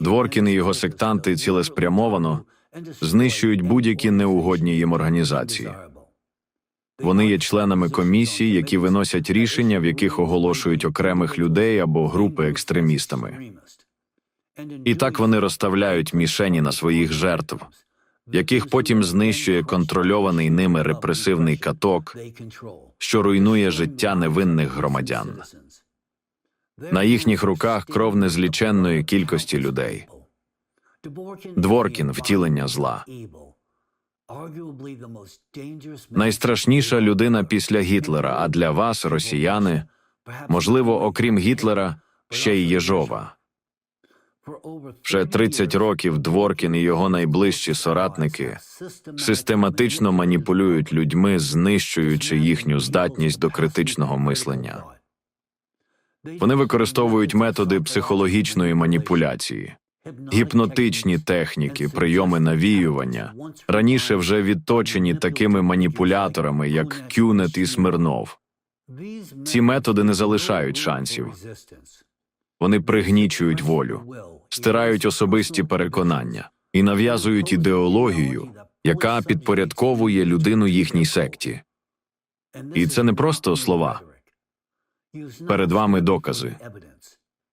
Дворкін і його сектанти цілеспрямовано знищують будь-які неугодні їм організації. Вони є членами комісій, які виносять рішення, в яких оголошують окремих людей або групи екстремістами. І так вони розставляють мішені на своїх жертв, яких потім знищує контрольований ними репресивний каток, що руйнує життя невинних громадян. На їхніх руках кров незліченної кількості людей. Дворкін втілення зла. Найстрашніша людина після Гітлера, а для вас, росіяни, можливо, окрім Гітлера, ще й Єжова. Вже 30 років Дворкін і його найближчі соратники систематично маніпулюють людьми, знищуючи їхню здатність до критичного мислення. Вони використовують методи психологічної маніпуляції, гіпнотичні техніки, прийоми навіювання, раніше вже відточені такими маніпуляторами, як Кюнет і Смирнов. Ці методи не залишають шансів. Вони пригнічують волю, стирають особисті переконання і нав'язують ідеологію, яка підпорядковує людину їхній секті. І це не просто слова. Перед вами докази.